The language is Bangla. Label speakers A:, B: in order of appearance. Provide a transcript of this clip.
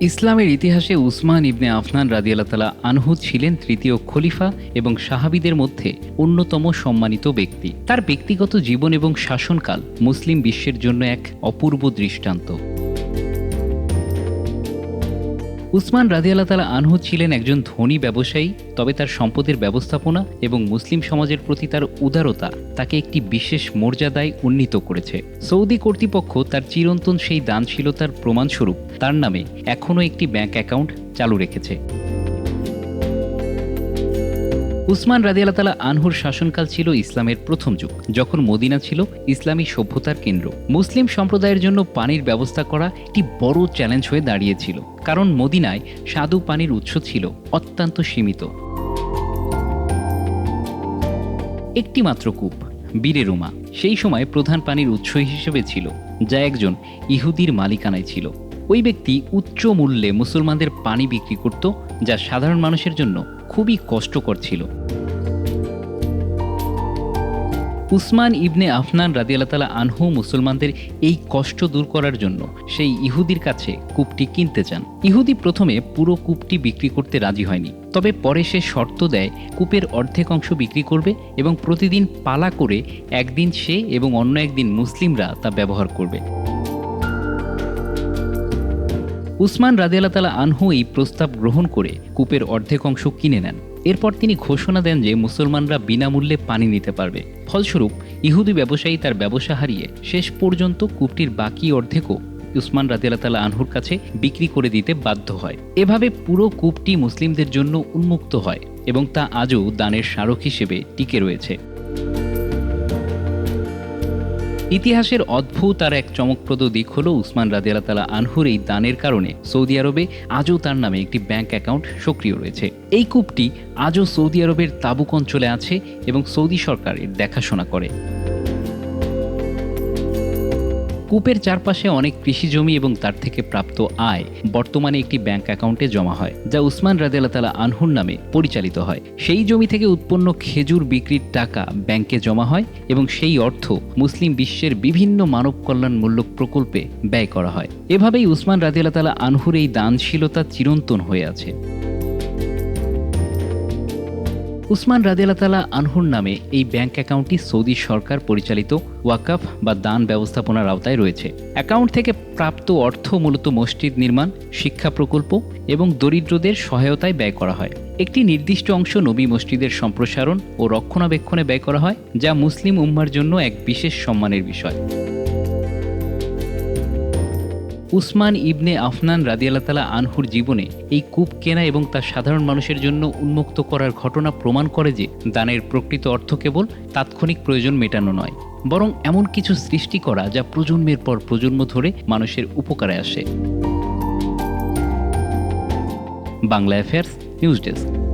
A: ইসলামের ইতিহাসে উসমান ইবনে আফনান রাদিয়াল্লাহ তালা আনহু ছিলেন তৃতীয় খলিফা এবং সাহাবিদের মধ্যে অন্যতম সম্মানিত ব্যক্তি। তার ব্যক্তিগত জীবন এবং শাসনকাল মুসলিম বিশ্বের জন্য এক অপূর্ব দৃষ্টান্ত। উসমান রাজিয়াল্লাহ তালা আনহু ছিলেন একজন ধনী ব্যবসায়ী, তবে তার সম্পদের ব্যবস্থাপনা এবং মুসলিম সমাজের প্রতি তার উদারতা তাকে একটি বিশেষ মর্যাদায় উন্নীত করেছে। সৌদি কর্তৃপক্ষ তার চিরন্তন সেই দানশীলতার প্রমাণস্বরূপ তার নামে এখনও একটি ব্যাংক অ্যাকাউন্ট চালু রেখেছে। উসমান রাদিয়াল্লাহ তালা আনহুর শাসনকাল ছিল ইসলামের প্রথম যুগ, যখন মদিনা ছিল ইসলামী সভ্যতার কেন্দ্র। মুসলিম সম্প্রদায়ের জন্য পানির ব্যবস্থা করা একটি বড় চ্যালেঞ্জ হয়ে দাঁড়িয়েছিল, কারণ মদিনায় স্বাদু পানির উৎস ছিল অত্যন্ত সীমিত। একটি মাত্র কূপ বীরেরুমা সেই সময় প্রধান পানির উৎস হিসেবে ছিল, যা একজন ইহুদির মালিকানায় ছিল। ওই ব্যক্তি উচ্চ মূল্যে মুসলমানদের পানি বিক্রি করত, যা সাধারণ মানুষের জন্য খুবই কষ্টকর ছিল। উসমান ইবনে আফনান রাদিয়াল্লাহ তালা আনহু মুসলমানদের এই কষ্ট দূর করার জন্য সেই ইহুদির কাছে কূপটি কিনতে চান ইহুদি প্রথমে পুরো কূপটি বিক্রি করতে রাজি হয়নি, তবে পরে সে শর্ত দেয়, কূপের অর্ধেক অংশ বিক্রি করবে এবং প্রতিদিন পালা করে একদিন সে এবং অন্য একদিন মুসলিমরা তা ব্যবহার করবে। উসমান রাদিয়াল্লাহ তালা আনহু এই প্রস্তাব গ্রহণ করে কূপের অর্ধেক অংশ কিনে নেন। এরপর তিনি ঘোষণা দেন যে মুসলমানরা বিনামূল্যে পানি নিতে পারবে। ফলস্বরূপ, ইহুদি ব্যবসায়ী তার ব্যবসা হারিয়ে শেষ পর্যন্ত কূপটির বাকি অর্ধেকও উসমান রাদিয়াল্লাহ তালা আনহুর কাছে বিক্রি করে দিতে বাধ্য হয়। এভাবে পুরো কূপটি মুসলিমদের জন্য উন্মুক্ত হয় এবং তা আজও দানের স্মারক হিসেবে টিকে রয়েছে। ইতিহাসের অদ্ভুত আর এক চমকপ্রদ দিক হল উসমান রাদিয়াল্লাহ তালা আনহুর এই দানের কারণে সৌদি আরবে আজও তার নামে একটি ব্যাংক অ্যাকাউন্ট সক্রিয় রয়েছে। এই কূপটি আজও সৌদি আরবের তাবুক অঞ্চলে আছে এবং সৌদি সরকার এর দেখাশোনা করে। কূপের চারপাশে অনেক কৃষি জমি এবং তার থেকে প্রাপ্ত আয় বর্তমানে একটি ব্যাংক অ্যাকাউন্টে জমা হয়, যা উসমান রাদিয়াল্লাহ তালা আনহুর নামে পরিচালিত হয়। সেই জমি থেকে উৎপন্ন খেজুর বিক্রির টাকা ব্যাংকে জমা হয় এবং সেই অর্থ মুসলিম বিশ্বের বিভিন্ন মানব কল্যাণমূলক প্রকল্পে ব্যয় করা হয়। এভাবেই উসমান রাদিয়াল্লাহ তালা আনহুর এই দানশীলতা চিরন্তন হয়ে আছে। উসমান রাদিয়াল্লাহ তালা আনহুর নামে এই ব্যাংক অ্যাকাউন্টটি সৌদি সরকার পরিচালিত ওয়াকাফ বা দান ব্যবস্থাপনার আওতায় রয়েছে। অ্যাকাউন্ট থেকে প্রাপ্ত অর্থ মূলত মসজিদ নির্মাণ, শিক্ষা প্রকল্প এবং দরিদ্রদের সহায়তায় ব্যয় করা হয়। একটি নির্দিষ্ট অংশ নবী মসজিদের সম্প্রসারণ ও রক্ষণাবেক্ষণে ব্যয় করা হয়, যা মুসলিম উম্মার জন্য এক বিশেষ সম্মানের বিষয়। উসমান ইবনে আফনান রাদিয়াল্লাহ তালা আনহুর জীবনে এই কূপ কেনা এবং তা সাধারণ মানুষের জন্য উন্মুক্ত করার ঘটনা প্রমাণ করে যে দানের প্রকৃত অর্থ কেবল তাৎক্ষণিক প্রয়োজন মেটানো নয়, বরং এমন কিছু সৃষ্টি করা যা প্রজন্মের পর প্রজন্ম ধরে মানুষের উপকারে আসে। Bangla affairs news desk.